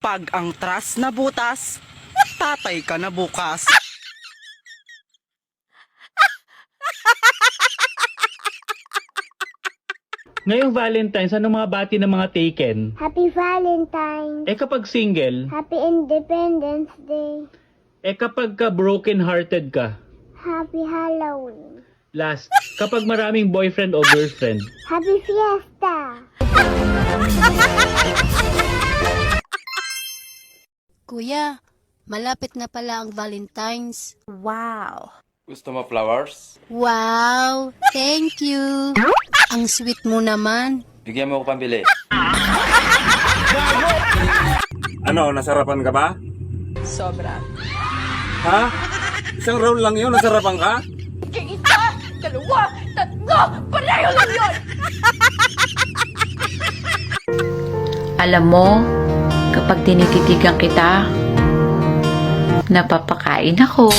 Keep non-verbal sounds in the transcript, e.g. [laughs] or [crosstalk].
Pag ang trust na butas, tatay ka na bukas. Ngayong Valentine's, ano mga bati ng mga taken? Happy Valentine's. Eh kapag single, Happy Independence Day. eh kapag ka broken-hearted ka. Happy Halloween. Last, kapag maraming boyfriend o girlfriend. Happy Fiesta. [laughs] Kuya, malapit na pala ang Valentine's. Gusto mo flowers? Wow! Thank you! Ang sweet mo naman. Bigyan mo ako pambili. Ano, nasarapan ka ba? Sobra. Ha? Isang round lang yun, nasarapan ka? Isa, dalawa, tatlo, pareho lang yun! Alam mo, kapag tinititigan kita, napapakain ako.